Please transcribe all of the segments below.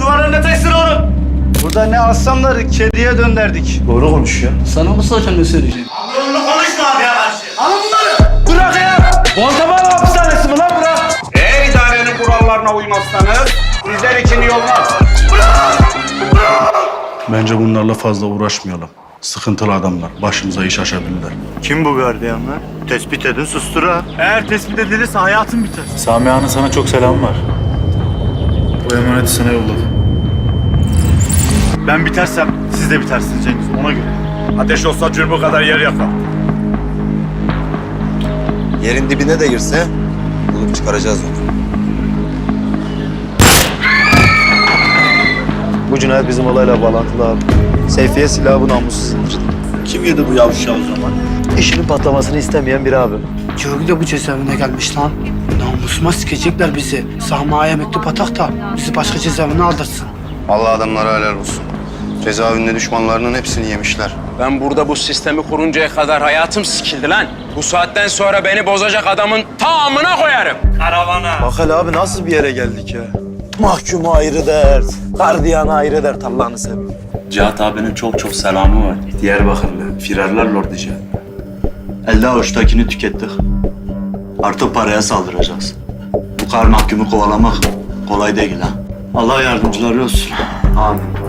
duvarın ötesine oğlum. Burada ne aslanları kediye dönderdik. Doğru konuşuyor. Sana Mustafa ne söyleyeceğim? Onurlu konuşma abiye karşı. Alın bunları. Bırak ya. Guantanamo hapishanesi mi lan bırak? Eğer idarenin kurallarına uymazsanız sizler için iyi olmaz. Bence bunlarla fazla uğraşmayalım. Sıkıntılı adamlar. Başımıza iş açabilirler. Kim bu gardiyanlar? Tespit edin sustur ha. Eğer tespit edilirse hayatım biter. Sami Ağa'nın sana çok selamı var. Bu emaneti sana yolladım. Ben bitersem siz de bitersiniz Cengiz ona göre. Ateş olsa cürbü kadar yer yakar. Yerin dibine de girse bulup çıkaracağız onu. Bu cinayet bizim olayla bağlantılı abi. Seyfiye silahı bu namussuz indirdi. Kim yedi bu yavşağı o zaman? İşinin patlamasını istemeyen bir abi. Çocuk da bu cezaevine gelmiş lan. Namusuma sikecekler bizi. Sahmaya mektup atak da bizi başka cezaevine aldırsın. Allah adamlara helal olsun. Cezaevinde düşmanlarının hepsini yemişler. Ben burada bu sistemi kuruncaya kadar hayatım sikildi lan. Bu saatten sonra beni bozacak adamın tamamına koyarım. Bak hele abi nasıl bir yere geldik ya. Mahkumu ayrı dert, gardiyanı ayrı dert Allah'ını seveyim. Cihat abinin çok çok selamı var. Diyarbakırlı, firarlar Lordu Cihat. Elde avuçtakini tükettik. Artık paraya saldıracağız. Bu kar mahkumu kovalamak kolay değil ha. Allah yardımcıları olsun. Amin.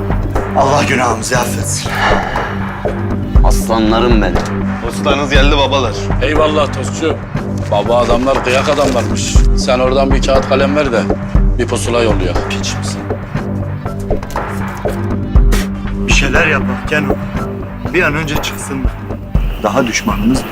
Allah günahımızı affetsin. Aslanlarım benim. Ustanız geldi babalar. Eyvallah Tostçu. Baba adamlar kıyak adamlarmış. Sen oradan bir kağıt kalem ver de bir pusula yolluyor. Piç misin? Bir şeyler yap bak Kenan. Bir an önce çıksınlar. Daha düşmanımız mı?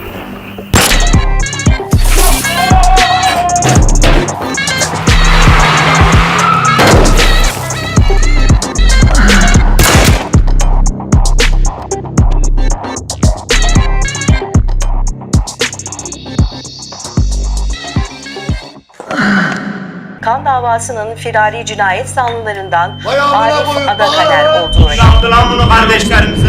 Kan davasının firari cinayet zanlılarından Arif Adakader olduğu Yaptı lan bunu kardeşlerimize.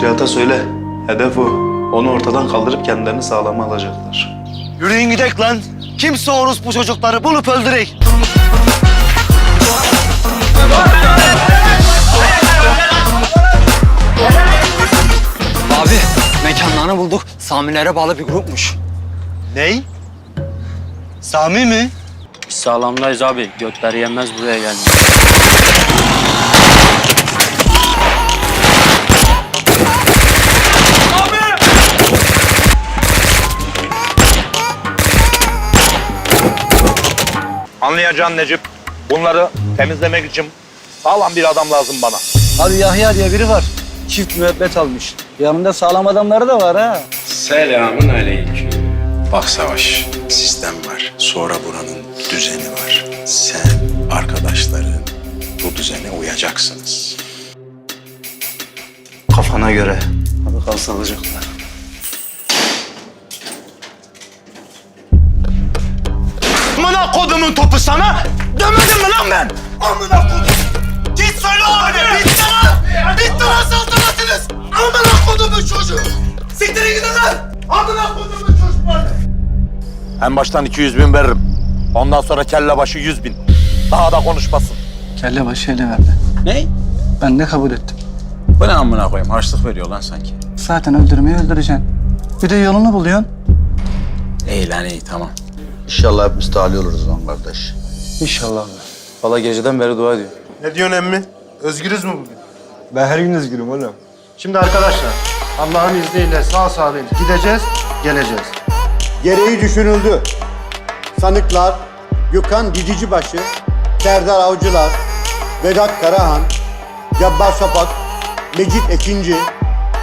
Cihat'a söyle, hedef o. Onu ortadan kaldırıp kendilerini sağlama alacaklar. Yürüyün gidek lan. Kimse orus bu çocukları bulup öldürek. Bulduk. Samilere bağlı bir grupmuş. Ney? Sami mi? Biz sağlamdayız abi. Gökleri yenmez buraya gelmiş. Anlayacağın Necip. Bunları temizlemek için sağlam bir adam lazım bana. Abi Yahya diye biri var. Çift müebbet almış. Yanında sağlam adamları da var ha. Selamun aleyküm. Bak Savaş, sistem var. Sonra buranın düzeni var. Sen, arkadaşların bu düzene uyacaksınız. Kafana göre. Hadi kal sağlıcakla. Amına kodumun topu sana. Demedim mi lan ben? Amına kodum. Çocuğu. Siktirin gidin lan. Amına kodumun çocukları. En baştan 200 bin veririm. Ondan sonra kelle başı 100 bin. Daha da konuşmasın. Kelle başı ele verdi. Ne? Ben de kabul ettim. Bu ne amına koyayım? Harçlık veriyor lan sanki. Zaten öldürmeyi öldüreceksin. Bir de yolunu buluyorsun. İyi lan iyi tamam. İnşallah hepimiz talih oluruz lan kardeş. İnşallah abi. Valla geceden beri dua ediyor. Ne diyorsun emmi? Özgürüz mü bugün? Ben her gün üzgünüm oğlum. Şimdi arkadaşlar Allah'ın izniyle sağ salim gideceğiz, geleceğiz. Gereği düşünüldü. Sanıklar Gökhan Didicibaşı, Serdar Avcılar, Vedat Karahan, Cabbar Sapak, Mecit Ekinci,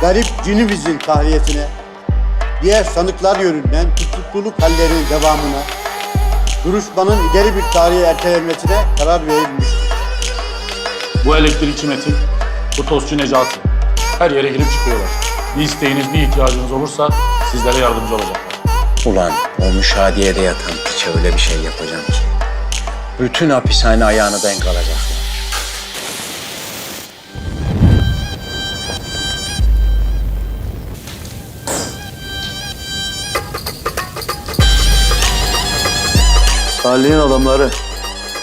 Garip Ciniviz'in tahliyesine, diğer sanıklar yönünden tutukluluk hallerinin devamına, duruşmanın ileri bir tarihe ertelenmesine karar verilmiştir. Bu elektrikçi Metin, bu tostçu Necati. Her yere girip çıkıyorlar. Bir isteğiniz, bir ihtiyacınız olursa sizlere yardımcı olacaklar. Ulan o müşahediyede yatan piçe öyle bir şey yapacağım ki. Bütün hapishane ayağını denk alacaklar. Salih'in adamları,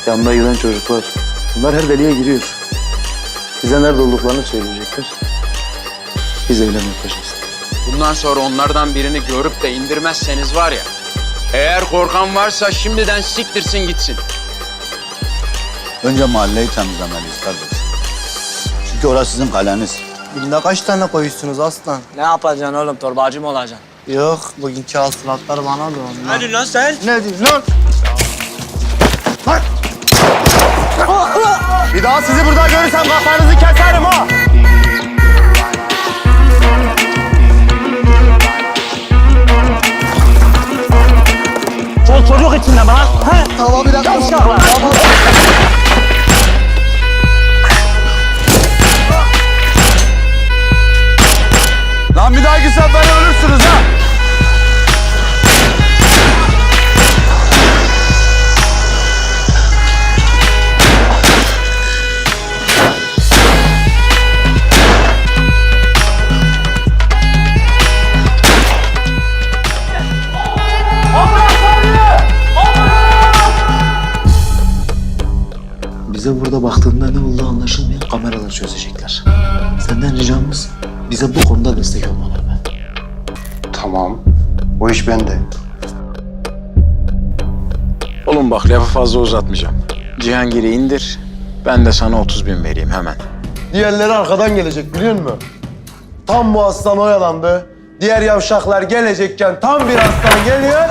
yanına giden çocuklar. Bunlar her deliğe giriyor. Bize nerede olduklarını söyleyecekler. Biz eylem yapacağız. Bundan sonra onlardan birini görüp de indirmezseniz var ya... Eğer korkan varsa şimdiden siktirsin gitsin. Önce mahalleyi temizlemeliyiz kardeş. Çünkü orası sizin kaleniz. Binde kaç tane koyuyorsunuz aslan? Ne yapacaksın oğlum torbacı mı olacaksın? Yok, bugünkü hasılatlar bana da ondan. Hadi lan sen. Ne diyorsun lan? Bir daha sizi burada görürsem kafanızı keserim ha. Çoluk çocuk içinde bana. He? Tamam bir dakika. Tamam. Bize burada baktığında ne olduğu anlaşılmayan kameralar çözecekler. Senden ricamız bize bu konuda destek olman abi. Tamam. O iş bende. Oğlum bak lafı fazla uzatmayacağım. Cihangir'i indir. Ben de sana 30 bin vereyim hemen. Diğerleri arkadan gelecek biliyor musun? Tam bu aslan oyalandı. Diğer yavşaklar gelecekken tam bir aslan geliyor.